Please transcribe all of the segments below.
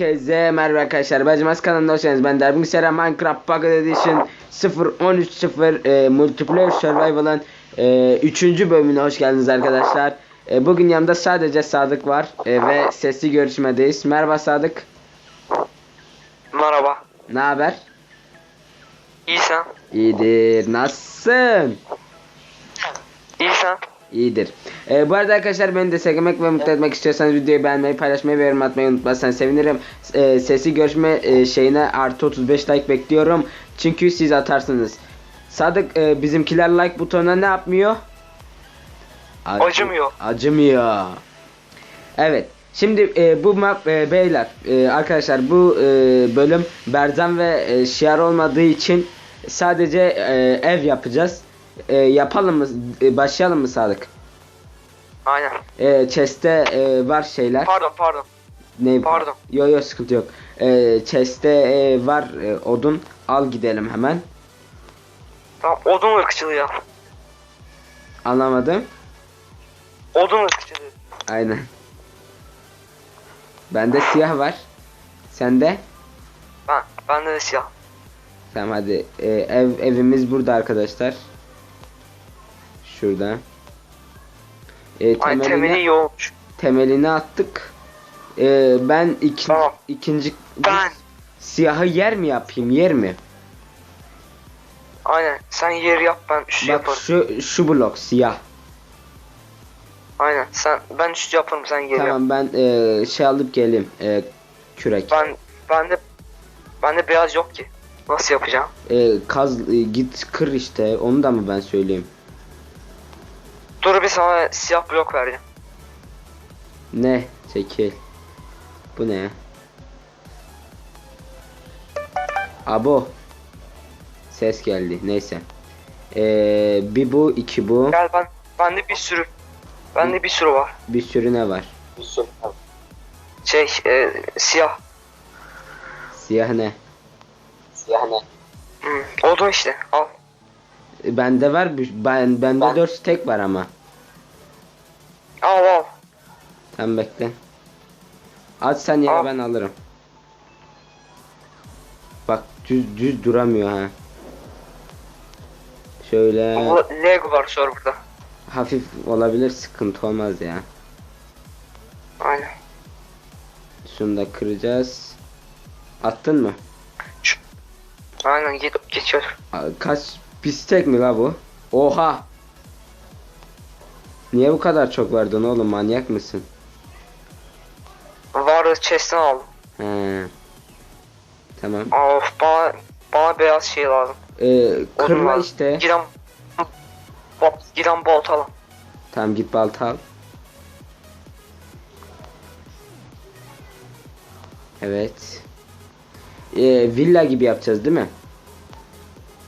Herkese merhaba arkadaşlar. Bacımaz kanalına hoş geldiniz. Ben Derbin Sera Minecraft Pocket Edition 0.13.0 e, Multiplayer Survival'ın 3. bölümüne hoş geldiniz arkadaşlar. E, bugün yanımda sadece Sadık var e, ve sesli görüşmedeyiz. Merhaba Sadık. Merhaba. Ne haber? İyi sen? İyidir. Nasılsın? İyi sen? İyidir. Ee, bu arada arkadaşlar beni desteklemek ve mutlu etmek istiyorsanız videoyu beğenmeyi, paylaşmayı ve yorum atmayı unutmazsanız sevinirim. Ee, sesli görüşme e, şeyine artı 35 like bekliyorum. Çünkü siz atarsınız. Sadık e, bizimkiler like butonuna ne yapmıyor? Acı- Acımıyor. Acımıyor. Evet. Şimdi e, bu map e, beyler e, arkadaşlar bu e, bölüm Berzan ve e, Şiar olmadığı için sadece e, ev yapacağız. E, yapalım mı? E, başlayalım mı Sadık? Aynen. E, chest'te e, var şeyler. Pardon pardon. Ne? pardon. Yo yo sıkıntı yok. E, chest'te e, var e, odun. Al gidelim hemen. Tamam odun ırkçılığı yap. Anlamadım. Odun ırkçılığı. Aynen. Bende siyah var. Sende? Ben, bende de siyah. Tamam hadi. Ee, ev evimiz burada arkadaşlar. Şurada. Ay temelini, temeli iyi olmuş. temelini attık. Ee, ben iki, Tamam. ikinci Ben. siyahı yer mi yapayım yer mi? Aynen. Sen yer yap ben üstü Bak yaparım. şu şu blok siyah. Aynen. Sen ben üstü yaparım sen yer yap. Tamam ben ee, şey alıp geleyim. Ee, kürek. Ben bende bende beyaz yok ki. Nasıl yapacağım? Ee, kaz ee, git kır işte. Onu da mı ben söyleyeyim? Dur bir sana siyah blok vereceğim. Ne? Çekil. Bu ne? Abo. Ses geldi. Neyse. Ee, bir bu, iki bu. Gel ben bende bir sürü. Bende bir sürü var. Bir sürü ne var? Bir sürü. Şey e, siyah. Siyah ne? Siyah ne? Hmm, odun işte. Al. Bende var. Ben bende Ben- dört tek var ama. Al al. Sen bekle. Aç sen yere Al. ben alırım. Bak düz düz duramıyor ha. Şöyle Bu lag var serverda. hafif olabilir sıkıntı olmaz ya. Aynen. Şunu da kıracağız. Attın mı? Aynen git geçiyor. Kaç pistek mi la bu? Oha! Niye bu kadar çok verdin oğlum manyak mısın? Vardı chest'ten aldım. He. Tamam. Of bana bana beyaz şey lazım. Ee, Odun kırma lazım. işte. Giren giren baltalı. Tamam git balta al. Evet. Ee, villa gibi yapacağız değil mi?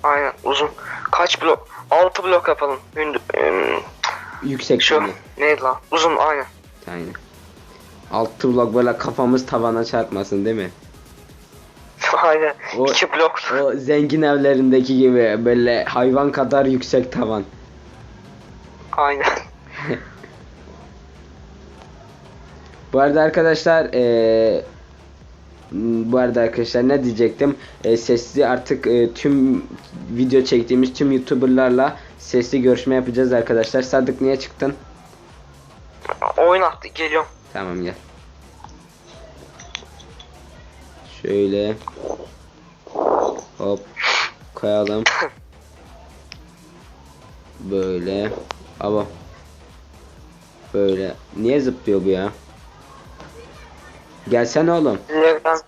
Aynen uzun. Kaç blok? 6 blok yapalım. Hündü, ım, Yüksek şu yani. neydi lan? Uzun aynen. Aynen. Altı blok böyle kafamız tavana çarpmasın değil mi? aynen. O- 2 blok. O zengin evlerindeki gibi böyle hayvan kadar yüksek tavan. Aynen. Bu arada arkadaşlar eee, m, bu arada arkadaşlar ne diyecektim? Eee, sesli artık eee, tüm video çektiğimiz tüm YouTuber'larla sesli görüşme yapacağız arkadaşlar. Sadık niye çıktın? Oyun attı geliyorum. Tamam gel. Şöyle hop koyalım. Böyle. Ama böyle. Niye zıplıyor bu ya? Gelsene oğlum. Lag'den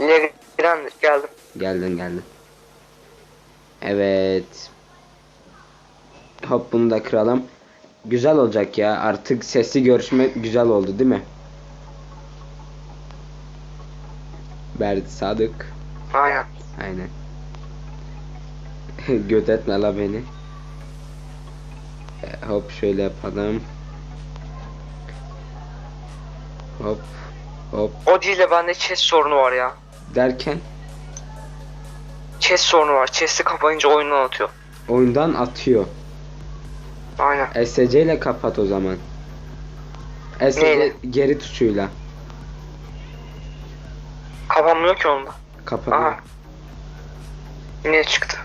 Lag'den geldim. Geldin geldin. Evet. Hop bunu da kıralım. Güzel olacak ya. Artık sesli görüşme güzel oldu değil mi? Berdi Sadık. Aynen. Aynen. Göt etme la beni. E, hop şöyle yapalım. Hop. Hop. O değil de bende chest sorunu var ya. Derken Chest sorunu var. Chest'i kapayınca oyundan atıyor. oyundan atıyor. Aynen. SC ile kapat o zaman. SC Neyle? geri tuşuyla. Kapanmıyor ki onda. Kapanıyor. Aha. Yine çıktı.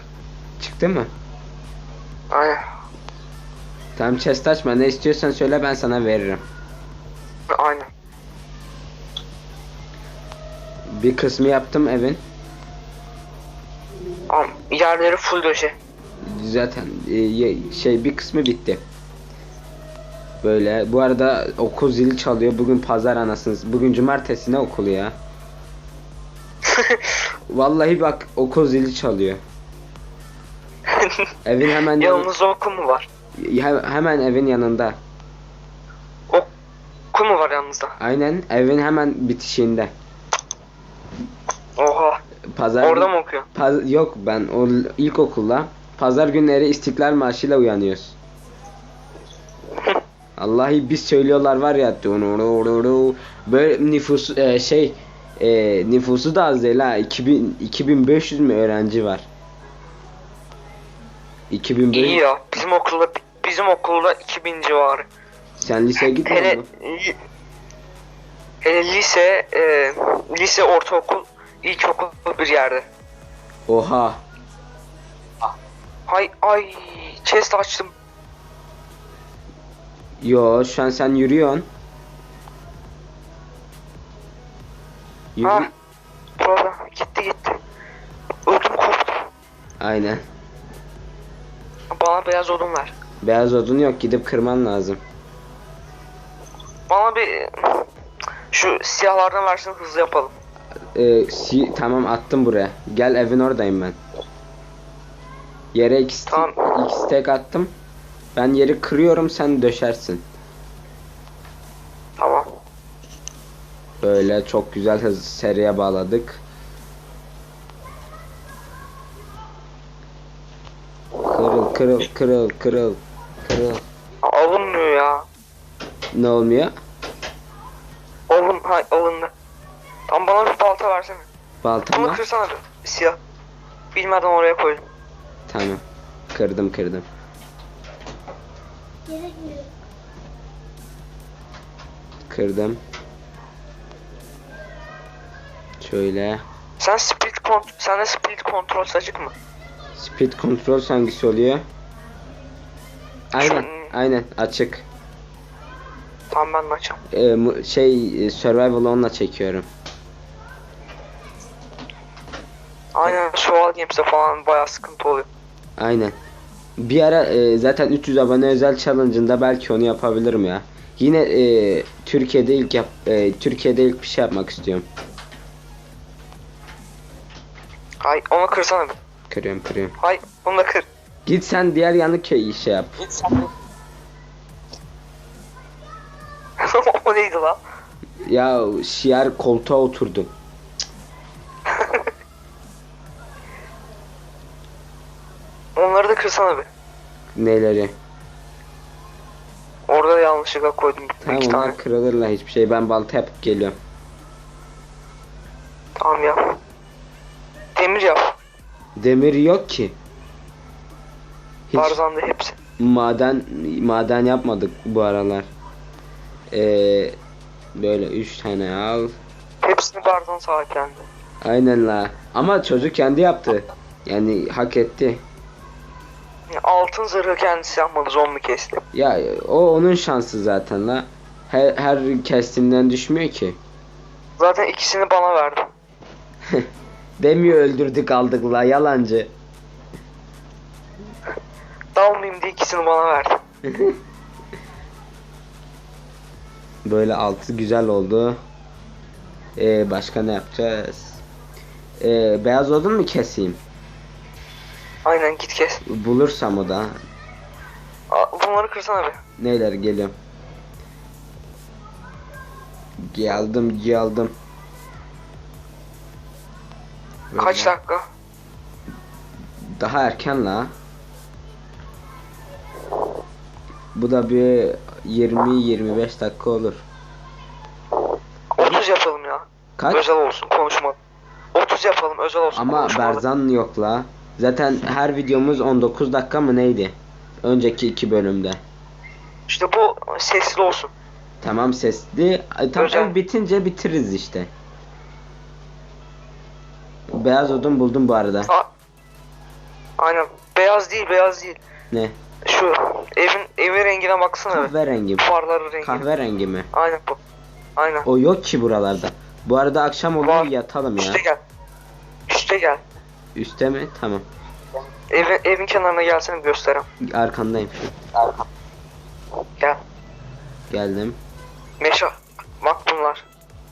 Çıktı mı? Aynen. Tamam chest açma ne istiyorsan söyle ben sana veririm. Bir kısmı yaptım evin. Tamam. Yerleri full döşe. Zaten e, şey bir kısmı bitti. Böyle bu arada okul zili çalıyor. Bugün pazar anasınız. Bugün cumartesi ne okulu ya? Vallahi bak okul zili çalıyor. Evin hemen yan- Yanınızda okul mu var? he- hemen evin yanında. Okul mu var yanınızda? Aynen evin hemen bitişiğinde. Pazar Orada mı okuyor? Paz- yok ben o ilkokulda pazar günleri İstiklal Marşı'yla uyanıyoruz. Allahi biz söylüyorlar var ya böyle nüfus e, şey e, nüfusu da az değil ha 2000 2500 mü öğrenci var. 2500 İyi ya. Bizim okulda bizim okulda 2000 civarı. sen liseye gitmedin Hele mi? hele lise e, lise ortaokul ilkokul bir yerde. Oha Hay ay chest açtım. yo şu an sen yürüyorsun. Yürü. Ha. Problem gitti gitti. Ödüm koptu. Aynen. Bana beyaz odun ver. Beyaz odun yok gidip kırman lazım. Bana bir şu siyahlardan versin hızlı yapalım. Ee, si- tamam attım buraya. Gel evin oradayım ben. Yere st- Tamam. iki stack attım. Ben yeri kırıyorum sen döşersin. Tamam. Böyle çok güzel hız seriye bağladık. Kırıl kırıl kırıl kırıl kırıl. Alınmıyor ya. Ne olmuyor? Alın hay alındı. Tam bana bir balta versene. Balta Bunu mı? kırsana bir siyah. Bilmeden oraya koydum. Tamam. Kırdım kırdım. Kırdım. Şöyle. Sen split kont sende split kontrol sacık mı? Speed control hangisi oluyor? Aynen, Şu- aynen açık. Tamam ben de açacağım. Ee, mu- şey e, survival onunla çekiyorum. Games'te falan bayağı sıkıntı oluyor. Aynen. Bir ara e, zaten 300 abone özel challenge'ında belki onu yapabilirim ya. Yine e, Türkiye'de ilk yap e, Türkiye'de ilk bir şey yapmak istiyorum. Hay onu kırsana bir. Kırıyorum kırıyorum. Hay bunu da kır. Git sen diğer yanı köy şey yap. Git sen o neydi lan? Ya şiar koltuğa oturdum. Kırsana bir. Neleri? Orada da yanlışlıkla koydum Tamam iki tane. onlar kırılırlar hiçbir şey. Ben balta yapıp geliyorum. Tamam yap. Demir yap. Demir yok ki. Hiç Tarzan'da hepsi. maden maden yapmadık bu aralar. Ee, böyle üç tane al. Hepsini Tarzan sahiplendi. Aynen la. Ama çocuk kendi yaptı. Yani hak etti. Altın zırhı kendisi yapmadı zombi kesti. Ya o onun şansı zaten la. Her, her kestiğinden düşmüyor ki. Zaten ikisini bana verdi. Demiyor öldürdük aldık la yalancı. Dalmayayım diye ikisini bana verdi. Böyle altı güzel oldu. Ee, başka ne yapacağız? Ee, beyaz odun mu keseyim? Aynen git kes. Bulursam o da. Aa, Bunları kırsana bir. Neyler geliyorum. Geldim geldim. Kaç dakika? Daha erken la. Bu da bir 20-25 dakika olur. 30 yapalım ya. Kaç? Özel olsun konuşma. 30 yapalım özel olsun Ama konuşmalı. Berzan yok la. Zaten her videomuz 19 dakika mı neydi? Önceki iki bölümde. İşte bu sesli olsun. Tamam sesli. Ay, Tamam Özel. bitince bitiririz işte. Beyaz odun buldum bu arada. Aa, aynen. Beyaz değil beyaz değil. Ne? Şu evin evin rengine baksana. Kahverengi? Farları rengi. Kahverengi mi? Aynen bu. Aynen. O yok ki buralarda. Bu arada akşam oluyor Var. yatalım ya. Üste gel. Üste gel. Üste mi? Tamam. Evin, evin kenarına gelsene göstereyim. Arkandayım. Gel. Geldim. Meşa. Bak bunlar.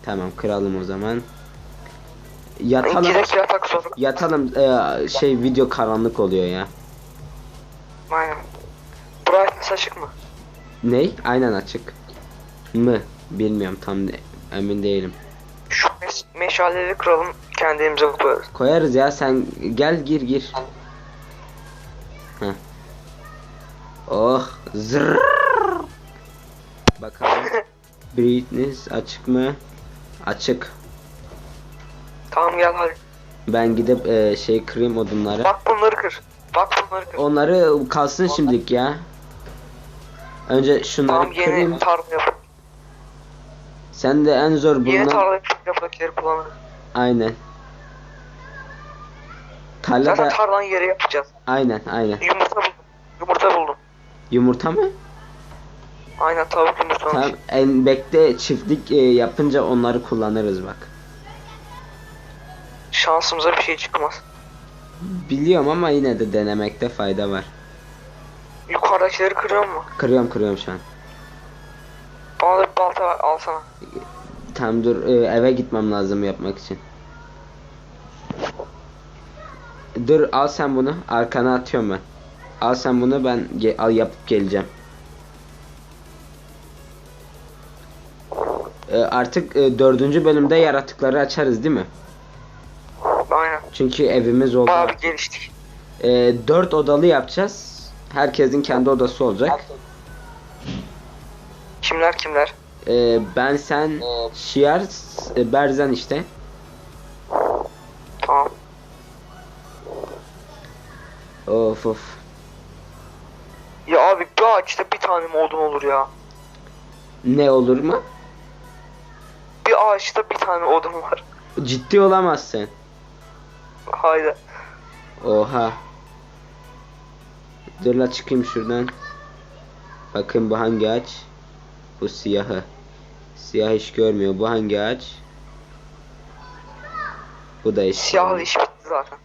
Tamam kıralım o zaman. Yatalım. dakika yatak sonra. Yatalım Ee, şey video karanlık oluyor ya. Aynen. Brightness açık mı? Ney? Aynen açık. Mı? Bilmiyorum tam de- emin değilim. Meşaleleri kıralım kendimize koyarız. Koyarız ya sen gel gir gir. Heh. Oh zırr. Bakalım. Brightness açık mı? Açık. Tamam gel hadi. Ben gidip e, şey kırayım odunları. Bak bunları kır. Bak bunları kır. Onları kalsın şimdilik ya. Önce şunları Tamam kırayım. yeni. Sen de en zor bulunan tarla yaprakları kullanırız. aynen. Zaten Tarlada tarlanın yeri yapacağız. aynen aynen. Yumurta buldum. Yumurta buldum. Yumurta mı? Aynen tavuk yumurta. Tamam en bekle çiftlik e, yapınca onları kullanırız bak. Şansımıza bir şey çıkmaz. Biliyorum ama yine de denemekte fayda var. Yukarıdakileri kırıyor mu? Kırıyorum kırıyorum şu an. Alsana. Tamam dur e, eve gitmem lazım yapmak için. Dur al sen bunu arkana atıyorum ben. Al sen bunu ben ge- al yapıp geleceğim. E, artık e, dördüncü bölümde yaratıkları açarız değil mi? Aynen. Çünkü evimiz oldu. Bayağı bir geliştik. E, dört odalı yapacağız. Herkesin kendi odası olacak. Kimler kimler? E, ben sen Şiar e, Berzan işte. Tamam. Of of. Ya abi bir ağaçta bir tane mi odun olur ya? Ne olur mu? Bir ağaçta bir tane odun var. Ciddi olamazsın. Haydi. Oha. Dur la çıkayım şuradan. Bakın bu hangi ağaç? Bu siyahı. Siyah hiç görmüyor. Bu hangi ağaç? Bu da. Siyahlı görmüyor. iş bitti zaten.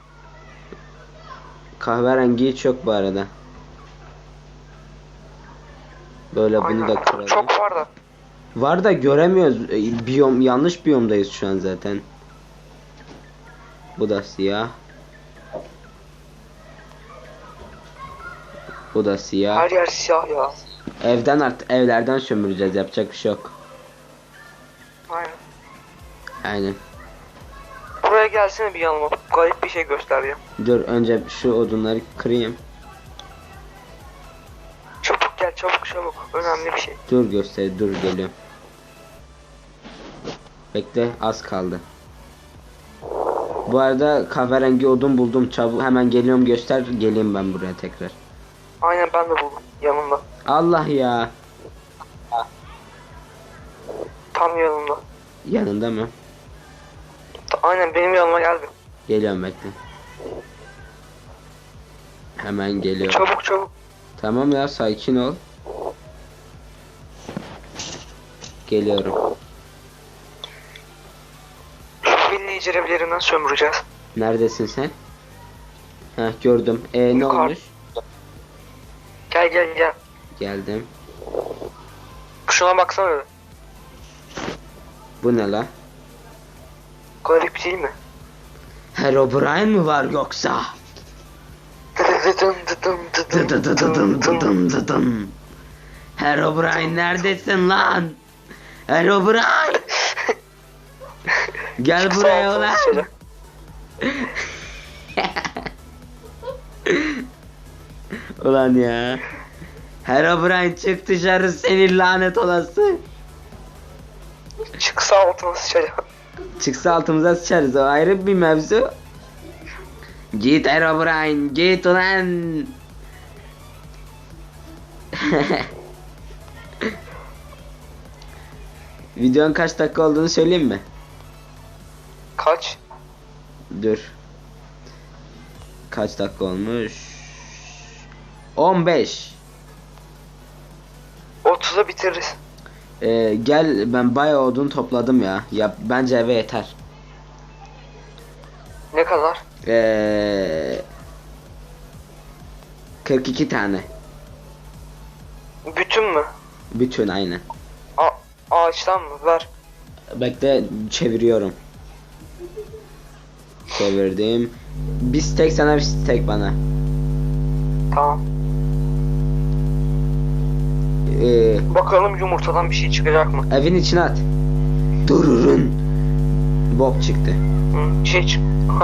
Kahverengi hiç yok bu arada. Böyle bunu Aynen. da kıralım. Çok var da. Var da göremiyoruz. E, Biyom yanlış biyomdayız şu an zaten. Bu da siyah. Bu da siyah. Her yer siyah ya. Evden art evlerden sömüreceğiz. Yapacak bir şey yok. Aynen. Aynen. Buraya gelsene bir yanıma. Garip bir şey göstereceğim. Dur önce şu odunları kırayım. Çabuk gel çabuk çabuk. Önemli bir şey. Dur göster. Dur geliyorum. Bekle az kaldı. Bu arada kahverengi odun buldum. Çabuk hemen geliyorum göster. Geleyim ben buraya tekrar. Aynen ben de buldum. Yanımda. Allah ya. Tam yanımda. Yanında mı? Aynen benim yanıma gel bir. Geliyorum bekle. Hemen geliyorum. Çabuk çabuk. Tamam ya sakin ol. Geliyorum. Şu villager evlerinden sömüreceğiz. Neredesin sen? Heh gördüm. E ne olmuş? Gel gel gel. Geldim. Şuna baksana. Bu ne la? Garip değil mi? Herobrine mi var yoksa? Dıdıdıdım dıdım neredesin lan? Herobrine! Gel Çıksa buraya ulan. ulan ya. Herobrine çık dışarı senin lanet olası. Çıksa altına sıçacağım. Çıksa altımıza sıçarız o ayrı bir mevzu. Git Herobrine git ulan. Videonun kaç dakika olduğunu söyleyeyim mi? Kaç? Dur. Kaç dakika olmuş? 15. 30'a bitiririz. Ee, gel ben bayağı odun topladım ya. Ya bence eve yeter. Ne kadar? Ee, 42 tane. Bütün mü? Bütün aynen. A ağaçtan mı? Ver. Bekle çeviriyorum. Çevirdim. Bir steak sana bir steak bana. Tamam. Ee, Bakalım yumurtadan bir şey çıkacak mı? evin içine at. Dururun. Bok çıktı. Hı, şey çık.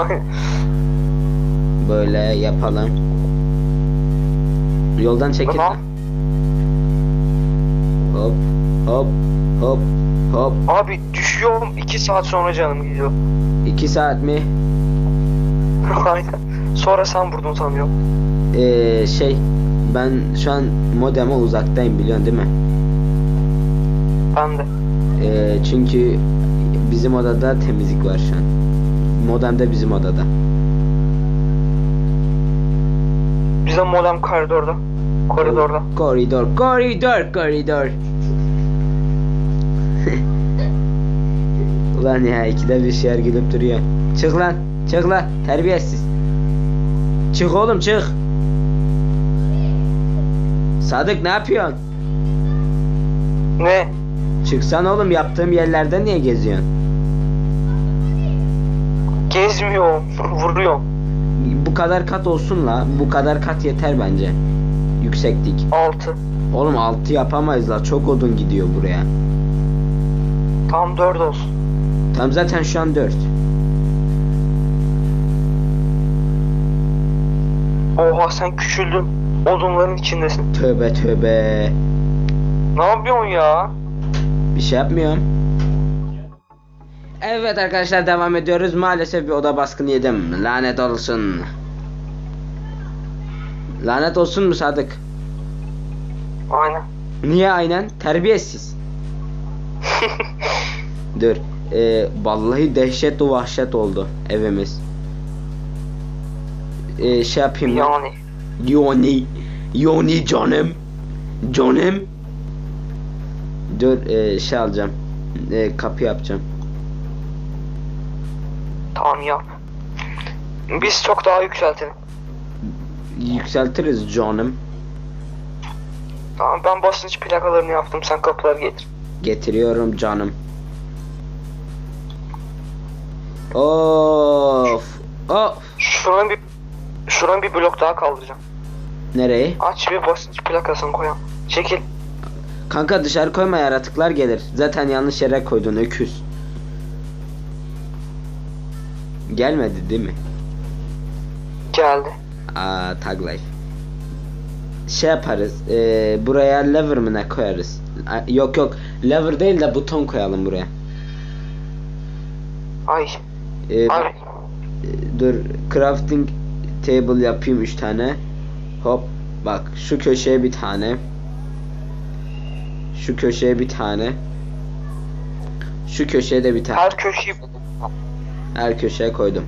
Böyle yapalım. Yoldan çekil. Tamam. Hop hop hop hop. Abi düşüyorum 2 saat sonra canım gidiyor. 2 saat mi? Aynen. Sonra sen vurdun sanıyorum. Ee, şey ben şu an modeme uzaktayım biliyorsun değil mi? Ben de. Ee, çünkü bizim odada temizlik var şu an. Modem de bizim odada. Bizim modem koridorda. Koridorda. Koridor, koridor, koridor. Ulan ya ikide bir şeyler gülüp duruyor. Çık lan, çık lan, terbiyesiz. Çık oğlum çık. Sadık ne yapıyorsun? Ne? Çıksan oğlum yaptığım yerlerde niye geziyorsun? Gezmiyorum. Vuruyorum. Bu kadar kat olsun la. Bu kadar kat yeter bence. Yükseklik. 6. Oğlum 6 yapamayız la. Çok odun gidiyor buraya. Tam 4 olsun. Tam zaten şu an 4. Oha sen küçüldün. Odunların içindesin. Tövbe tövbe. Ne yapıyorsun ya? Bir şey yapmıyorum. Evet arkadaşlar devam ediyoruz. Maalesef bir oda baskını yedim. Lanet olsun. Lanet olsun mu Sadık? Aynen. Niye aynen? Terbiyesiz. Dur. Ee, vallahi dehşet o vahşet oldu evimiz. Ee, şey yapayım. Yani. Yoni. Yoni canım. Canım. Dur ee, şey alacağım. Ee, kapı yapacağım. Tamam yap. Biz çok daha yükseltelim. Yükseltiriz canım. Tamam ben basınç plakalarını yaptım. Sen kapıları getir. Getiriyorum canım. Of. Of. Şuranın bir şuranın bir blok daha kaldıracağım. Nereye? Aç bir basınç plakasını koyalım. Çekil. Kanka dışarı koyma yaratıklar gelir. Zaten yanlış yere koydun öküz. Gelmedi değil mi? Geldi. Aa tag life. Şey yaparız. eee, buraya lever mı ne koyarız? A- yok yok. Lever değil de buton koyalım buraya. Ay. Eee, Abi. e, dur crafting table yapayım 3 tane. Hop bak şu köşeye bir tane. Şu köşeye bir tane. Şu köşeye de bir tane. Her köşeyi Her köşeye koydum.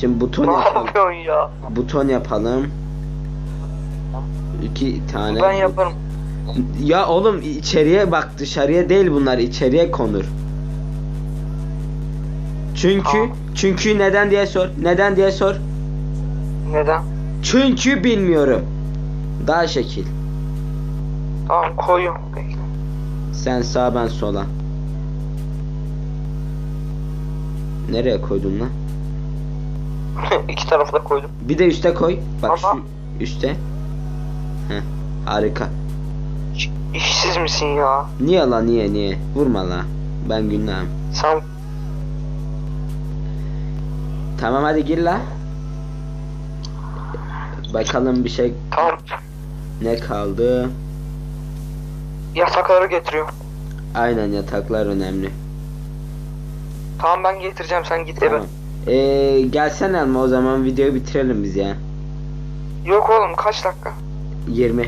Şimdi buton ne yapalım. yapıyorsun ya? Buton yapalım. İki tane. Ben yaparım. Ya oğlum içeriye bak dışarıya değil bunlar içeriye konur. Çünkü Tamam. çünkü neden diye sor. Neden diye sor. Neden? Çünkü bilmiyorum. Daha şekil. Tamam koyuyorum. Bekle. Sen sağ ben sola. Nereye koydun lan? İki tarafı da koydum. Bir de üste koy. Bak Ama- şu üste. Heh, harika. İşsiz misin ya? Niye la niye niye? Vurma la. Ben günahım. Sen Tamam hadi gir la. Bakalım bir şey tamam ne kaldı? yatakları getiriyorum. Aynen yataklar önemli. Tamam ben getireceğim sen git eve. Tamam. Ee, gelsene Elma o zaman videoyu bitirelim biz ya. Yok oğlum kaç dakika? 20.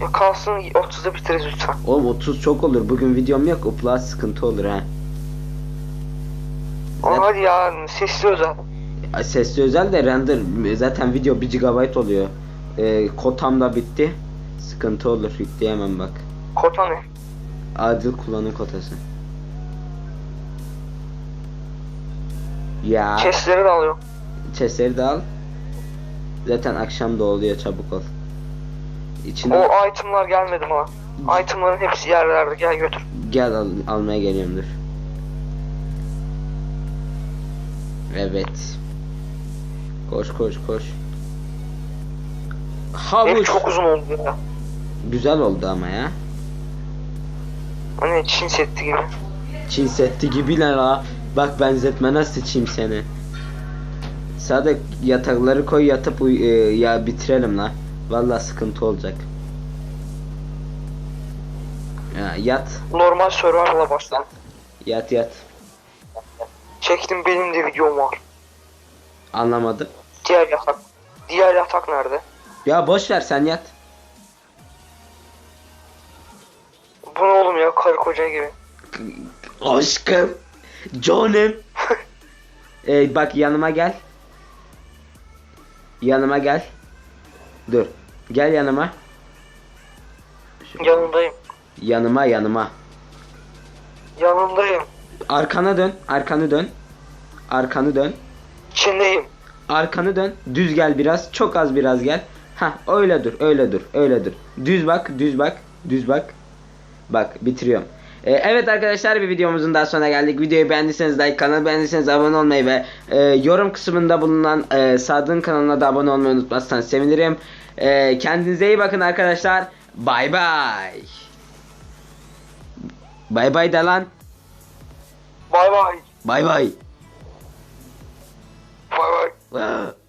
Ya kalsın 30'da bitiririz lütfen. Oğlum 30 çok olur. Bugün videom yok. Upload sıkıntı olur ha. Ama hadi ya sesli özel. Sesli özel de render zaten video 1 GB oluyor. Ee, kotam da bitti. Sıkıntı olur yükleyemem bak. Kota ne? Adil kullanım kotası. Ya Chestleri de alıyor. chestleri de al. Zaten akşam da oluyor çabuk ol. İçine O itemlar gelmedi bana. Itemların hepsi yerlerde gel götür. gel al, almaya geliyorum dur. Evet. Koş koş koş. Ev Havuç. çok uzun oldu ya. Güzel oldu ama ya. Hani Çin setti gibi. Çin setti gibi ne la? Bak benzetmene sıçayım seni. Sadık yatakları koy yatıp uy- e, ya bitirelim la. Vallahi sıkıntı olacak. Ya yat. Normal survival'a başladım. Yat yat. Çektim benim de videom var. Anlamadım. Diğer yatak. Diğer yatak nerede? Ya boş ver sen yat. Bu ne oğlum ya karı koca gibi. Aşkım. Canım. Ee, bak yanıma gel. Yanıma gel. Dur. Gel yanıma. Yanındayım. Yanıma yanıma. Yanındayım. Arkana dön. Arkanı dön. Arkanı dön. Arkanı dön. Düz gel biraz. Çok az biraz gel. Ha öyle dur. Öyle dur. Öyle dur. Düz bak. Düz bak. Düz bak. Bak bitiriyorum. Ee, evet arkadaşlar bir videomuzun daha sonuna geldik. Videoyu beğendiyseniz like, kanalı beğendiyseniz abone olmayı ve e, yorum kısmında bulunan e, Sadık'ın kanalına da abone olmayı unutmazsanız sevinirim. E, kendinize iyi bakın arkadaşlar. Bay bay. Bay bay de lan. Bay bay. Bay bay. Whoa.